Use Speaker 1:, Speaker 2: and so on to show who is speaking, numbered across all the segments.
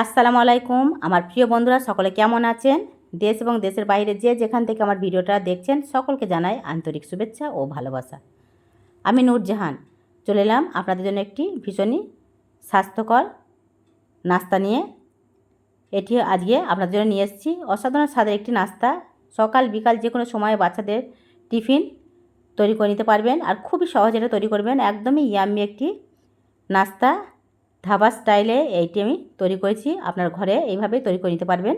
Speaker 1: আসসালামু আলাইকুম। আমার প্রিয় বন্ধুরা, সকলে কেমন আছেন? দেশ এবং দেশের বাইরে যে যেখান থেকে আমার ভিডিওটা দেখছেন, সকলকে জানাই আন্তরিক শুভেচ্ছা ও ভালোবাসা। আমি নূরজাহান। চলে এলাম আপনাদের জন্য একটি ভীষণই স্বাস্থ্যকর নাস্তা নিয়ে। এটি আজকে আপনাদের জন্য নিয়ে এসেছি। অসাধারণ স্বাদের একটি নাস্তা। সকাল, বিকাল যে কোনো সময়ে বাচ্চাদের টিফিন তৈরি করে নিতে পারবেন আর খুবই সহজে এটা তৈরি করবেন। একদমই ইয়াম্মি একটি নাস্তা। ধাবা স্টাইলে এইটি আমি তৈরি করেছি। আপনার ঘরে এইভাবেই তৈরি করে নিতে পারবেন।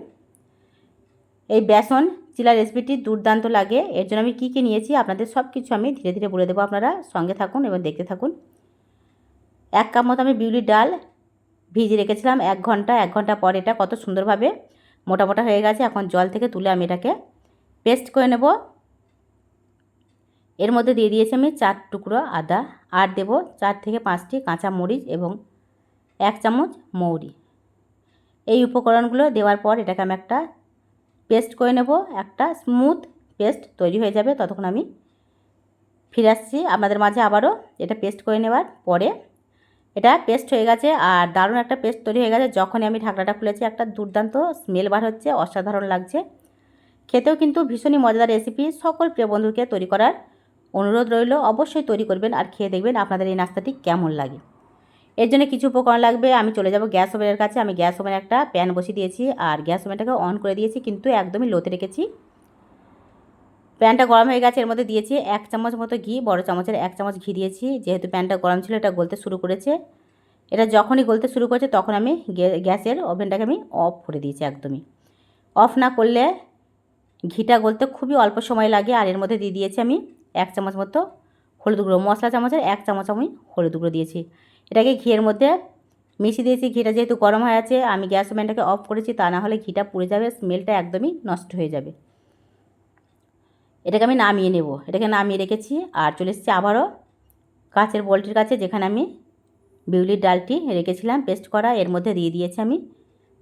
Speaker 1: এই বেসন চিলা রেসিপিটি দুর্দান্ত লাগে। এর জন্য আমি কী কী নিয়েছি, আপনাদের সব কিছু আমি ধীরে ধীরে বলে দেবো। আপনারা সঙ্গে থাকুন এবং দেখতে থাকুন। এক কাপ মতো আমি বিউলির ডাল ভিজে রেখেছিলাম এক ঘণ্টা। এক ঘণ্টা পর এটা কত সুন্দরভাবে মোটা মোটা হয়ে গেছে। এখন জল থেকে তুলে আমি এটাকে পেস্ট করে নেব। এর মধ্যে দিয়ে দিয়েছি আমি চার টুকরো আদা। আর দেব চার থেকে পাঁচটি কাঁচা মরিচ এবং এক চামচ মৌরি। এই উপকরণগুলো দেওয়ার পর এটাকে আমি একটা পেস্ট করে নেব। একটা স্মুথ পেস্ট তৈরি হয়ে যাবে ততক্ষণ আমি ফিরে আসছি। আপনাদের মাঝে আবারও এটা পেস্ট করে নেওয়ার পরে এটা পেস্ট হয়ে গেছে আর দারুণ একটা পেস্ট তৈরি হয়ে গেছে। যখনই আমি ঢাকনাটা খুলেছি একটা দুর্দান্ত স্মেল বার হচ্ছে, অসাধারণ লাগছে। খেতেও কিন্তু ভীষণই মজাদার রেসিপি সকল প্রিয় বন্ধুকে তৈরি করার অনুরোধ রইল। অবশ্যই তৈরি করবেন আর খেয়ে দেখবেন আপনাদের এই নাস্তাটি কেমন লাগে। এর জন্য কিছু উপকরণ লাগবে। আমি চলে যাব গ্যাস ওভেনের কাছে। আমি গ্যাস ওভেনে একটা প্যান বসিয়ে দিয়েছি আর গ্যাস ওভেনটাকে অন করে দিয়েছি, কিন্তু একদমই লোতে রেখেছি। প্যানটা গরম হয়ে গেছে, এর মধ্যে দিয়েছি এক চামচ মতো ঘি, বড় চামচের এক চামচ ঘি দিয়েছি। যেহেতু প্যানটা গরম ছিল, এটা গলতে শুরু করেছে। এটা যখনই গলতে শুরু করেছে, তখন আমি গ্যাসের ওভেনটাকে আমি অফ করে দিয়েছি একদমই। অফ না করলে ঘিটা গলতে খুবই অল্প সময় লাগে, আর এর মধ্যে দিয়ে দিয়েছি আমি এক চামচ মতো হলুদ গুঁড়ো। মশলা চামচের এক চামচ আমি হলুদ গুঁড়ো দিয়েছি। এটাকে ঘিয়ের মধ্যে মিশিয়ে দিয়েছি। ঘিটা যেহেতু গরম হয়ে আছে, আমি গ্যাস ওভেনটাকে অফ করেছি, তা না হলে ঘিটা পুড়ে যাবে, স্মেলটা একদমই নষ্ট হয়ে যাবে। এটাকে আমি নামিয়ে নেব। এটাকে নামিয়ে রেখেছি আর চলে এসেছি আবারও কাচের বলটির কাছে, যেখানে আমি বিউলির ডালটি রেখেছিলাম, পেস্ট করা। এর মধ্যে দিয়ে দিয়েছি আমি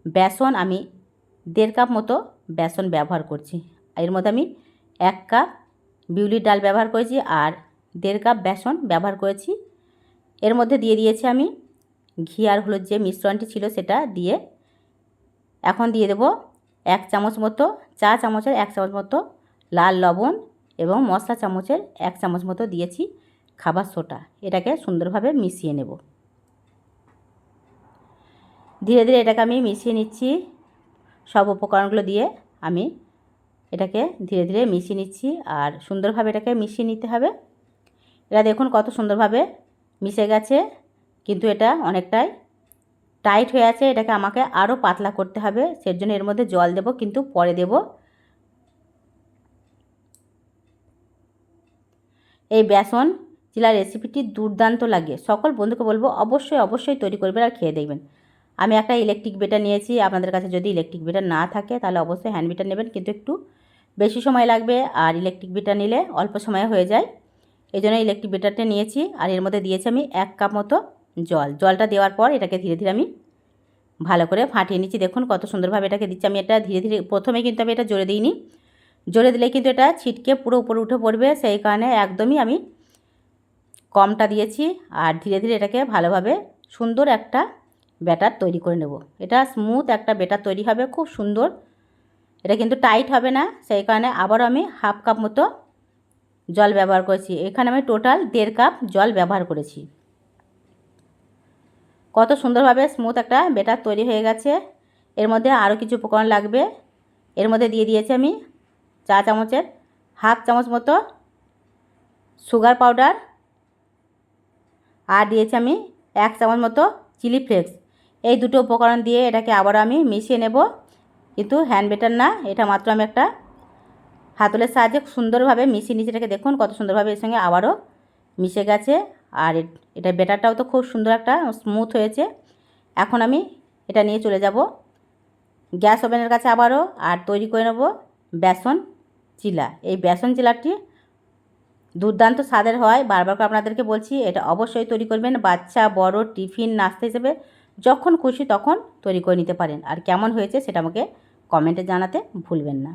Speaker 1: বেসন। আমি দেড় কাপ মতো বেসন ব্যবহার করছি। এর মধ্যে আমি এক কাপ বিউলির ডাল ব্যবহার করেছি আর দেড় কাপ বেসন ব্যবহার করেছি। এর মধ্যে দিয়ে দিয়েছি আমি ঘি আর হলুদ যে মিশ্রণটি ছিল সেটা দিয়ে। এখন দিয়ে দেব এক চামচ মতো, চা চামচের এক চামচ মতো লাল লবণ এবং মশলা চামচের এক চামচ মতো দিয়েছি খাবার সোটা। এটাকে সুন্দরভাবে মিশিয়ে নেব। ধীরে ধীরে এটাকে আমি মিশিয়ে নিচ্ছি। সব উপকরণগুলো দিয়ে আমি এটাকে ধীরে ধীরে মিশিয়ে নিচ্ছি আর সুন্দরভাবে এটাকে মিশিয়ে নিতে হবে। এটা দেখুন কত সুন্দরভাবে মিশে গেছে, কিন্তু এটা অনেকটাই টাইট হয়ে আছে। এটাকে আমাকে আরও পাতলা করতে হবে সের জন্য এর মধ্যে জল দেব, কিন্তু পরে দেব। এই বেসন চিলা রেসিপিটি দুর্দান্ত লাগে। সকল বন্ধুকে বলব, অবশ্যই অবশ্যই তৈরি করবেন আর খেয়ে দেখবেন। আমি একটা ইলেকট্রিক বেটার নিয়েছি, আপনাদের কাছে যদি ইলেকট্রিক বেটার না থাকে, তাহলে অবশ্যই হ্যান্ড বিটার নেবেন, কিন্তু একটু বেশি সময় লাগবে। আর ইলেকট্রিক বিটার নিলে অল্প সময়ে হয়ে যায়। এই জন্য ইলেকট্রিক বেটারটা নিয়েছি আর এর মধ্যে দিয়েছি আমি এক কাপ মতো জল। জলটা দেওয়ার পর এটাকে ধীরে ধীরে আমি ভালো করে ফাটিয়ে নিচ্ছি। দেখুন কত সুন্দরভাবে এটাকে দিচ্ছি। আমি এটা ধীরে ধীরে, প্রথমে কিন্তু আমি এটা জোরে দিইনি। জোরে দিলে কিন্তু এটা ছিটকে পুরো উপরে উঠে পড়বে। সেই কারণে একদমই আমি কমটা দিয়েছি আর ধীরে ধীরে এটাকে ভালোভাবে সুন্দর একটা ব্যাটার তৈরি করে নেব। এটা স্মুথ একটা ব্যাটার তৈরি হবে, খুব সুন্দর। এটা কিন্তু টাইট হবে না। সেই কারণে আবারও আমি হাফ কাপ মতো জল ব্যবহার করেছি। এখানে আমি টোটাল দেড় কাপ জল ব্যবহার করেছি। কত সুন্দরভাবে স্মুথ একটা বেটার তৈরি হয়ে গেছে। এর মধ্যে আরও কিছু উপকরণ লাগবে। এর মধ্যে দিয়ে দিয়েছি আমি চা চামচের হাফ চামচ মতো সুগার পাউডার আর দিয়েছি আমি এক চামচ মতো চিলি ফ্লেক্স এই দুটো উপকরণ দিয়ে এটাকে আবার আমি মিশিয়ে নেব। কিন্তু হ্যান্ড বেটার না, এটা মাত্র আমি একটা হাতলের সাহায্যে সুন্দরভাবে মিশিয়ে নিচে এটাকে দেখুন কত সুন্দরভাবে এর সঙ্গে আবারও মিশে গেছে। আর এটা বেটারটাও তো খুব সুন্দর একটা স্মুথ হয়েছে। এখন আমি এটা নিয়ে চলে যাব। গ্যাস ওভেনের কাছে আবারও আর তৈরি করে নেব বেসন চিলা। এই বেসন চিলাটি দুর্দান্ত স্বাদের হয়। বারবার করে আপনাদেরকে বলছি, এটা অবশ্যই তৈরি করবেন। বাচ্চা, বড়, টিফিন, নাস্তা হিসেবে যখন খুশি তখন তৈরি করে নিতে পারেন। আর কেমন হয়েছে সেটা আমাকে কমেন্টে জানাতে ভুলবেন না।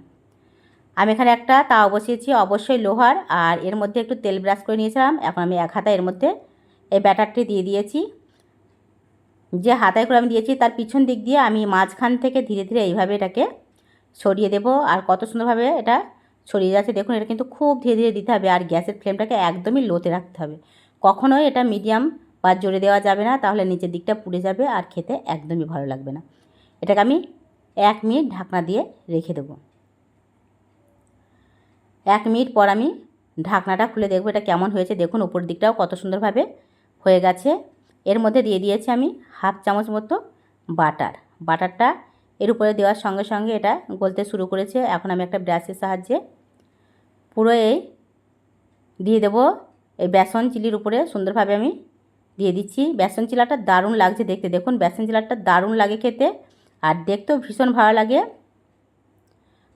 Speaker 1: আমি এখানে একটা তাও বসিয়েছি, অবশ্যই লোহার, আর এর মধ্যে একটু তেল ব্রাশ করে নিয়েছিলাম। এখন আমি এক হাতা এর মধ্যে এই ব্যাটারটি দিয়ে দিয়েছি। যে হাতায় করে আমি দিয়েছি, তার পিছন দিক দিয়ে আমি মাঝখান থেকে ধীরে ধীরে এইভাবে এটাকে ছড়িয়ে দেব। আর কত সুন্দরভাবে এটা ছড়িয়ে যাচ্ছে, দেখুন, এটা কিন্তু খুব ধীরে ধীরে দিতে হবে, আর গ্যাসের ফ্লেমটাকে একদমই লোতে রাখতে হবে। কখনোই এটা মিডিয়াম বা জোরে দেওয়া যাবে না, তাহলে নিচের দিকটা পুড়ে যাবে আর খেতে একদমই ভালো লাগবে না। এটাকে আমি এক মিনিট ঢাকনা দিয়ে রেখে দেবো। এক মিনিট পর আমি ঢাকনাটা খুলে দেখব এটা কেমন হয়েছে। দেখুন, উপর দিকটাও কত সুন্দরভাবে হয়ে গেছে। এর মধ্যে দিয়ে দিয়েছি আমি হাফ চামচ মতো বাটার। বাটারটা এর উপরে দেওয়ার সঙ্গে সঙ্গে এটা গলতে শুরু করেছে। এখন আমি একটা ব্রাশের সাহায্যে পুরো এই দিয়ে দেবো। এই বেসন চিলির উপরে সুন্দরভাবে আমি দিয়ে দিচ্ছি। বেসন চিলাটা দারুণ লাগছে দেখতে। দেখুন, বেসন চিলাটা দারুণ লাগে খেতে। আর দেখতেও ভীষণ ভালো লাগে।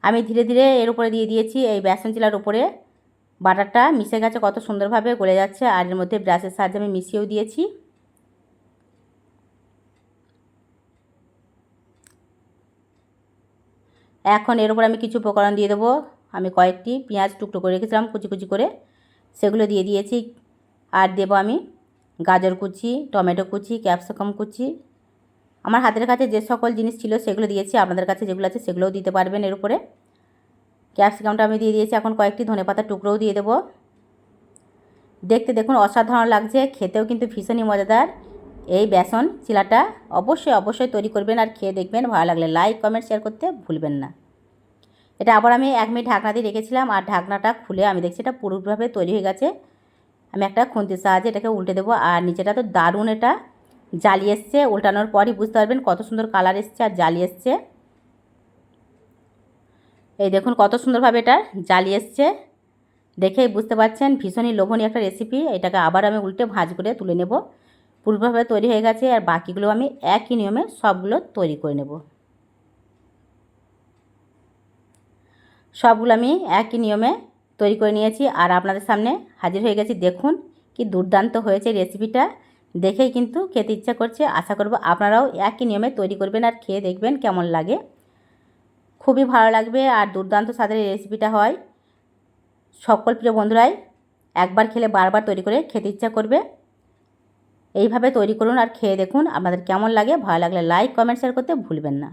Speaker 1: আমি ধীরে ধীরে এর উপরে দিয়ে দিয়েছি, এই বেসন চিলার উপরে। বাটারটা মিশে গেছে কত সুন্দরভাবে, গলে যাচ্ছে, আর এর মধ্যে ব্রাশের সাহায্যে আমি মিশিয়েও দিয়েছি। এখন এর উপর আমি কিছু উপকরণ দিয়ে দেবো। আমি কয়েকটি পেঁয়াজ টুকরো করে রেখেছিলাম, কুচি কুচি করে। সেগুলো দিয়ে দিয়েছি। আর দেবো আমি গাজর কুচি, টমেটো কুচি, ক্যাপসিকাম কুচি। আমার হাতের কাছে যে সকল জিনিস ছিল সেগুলো দিয়েছি, আপনাদের কাছে যেগুলো আছে সেগুলোও দিতে পারবেন এর উপরে। ক্যাপসিকামটা আমি দিয়ে দিয়েছি, এখন কয়েকটি ধনে পাতার টুকরোও দিয়ে দেবো। দেখতে দেখুন, অসাধারণ লাগছে, খেতেও কিন্তু ভীষণই মজাদার। এই বেসন চিলাটা অবশ্যই অবশ্যই তৈরি করবেন আর খেয়ে দেখবেন, ভালো লাগলে লাইক, কমেন্ট, শেয়ার করতে ভুলবেন না। এটা আবার আমি এক মিনিট ঢাকনা দিয়ে রেখেছিলাম আর ঢাকনাটা খুলে আমি দেখছি এটা পুরোপুরিভাবে তৈরি হয়ে গেছে। আমি একটা খুন্তির সাহায্যে এটাকে উল্টে দেবো আর নিচেটা তো দারুণ এটা। জালি এসছে, উল্টানোর পরই বুঝতে পারবেন কত সুন্দর কালার এসছে আর জালি এসছে। এই দেখুন কত সুন্দরভাবে এটা জালি এসছে। দেখেই বুঝতে পারছেন, ভীষণই লোভনীয় একটা রেসিপি এটাকে আবার আমি উল্টে ভাজ করে তুলে নেব। পুরোভাবে তৈরি হয়ে গেছে, আর বাকিগুলো আমি একই নিয়মে সবগুলো তৈরি করে নেব। সবগুলো আমি একই নিয়মে তৈরি করে নিয়েছি। আর আপনাদের সামনে হাজির হয়ে গেছি। দেখুন কি দুর্দান্ত হয়েছে রেসিপিটা দেখেই কিন্তু খেতে ইচ্ছা করছে। আশা করব আপনারাও একই নিয়মে তৈরি করবেন আর খেয়ে দেখবেন কেমন লাগে। খুবই ভালো লাগবে আর দুর্দান্ত স্বাদের এই রেসিপিটা হয়। সকল প্রিয় বন্ধুরাই, একবার খেলে বারবার তৈরি করে খেতে ইচ্ছা করবে। এইভাবে তৈরি করুন আর খেয়ে দেখুন আপনাদের কেমন লাগে। ভালো লাগলে লাইক কমেন্ট শেয়ার করতে ভুলবেন না।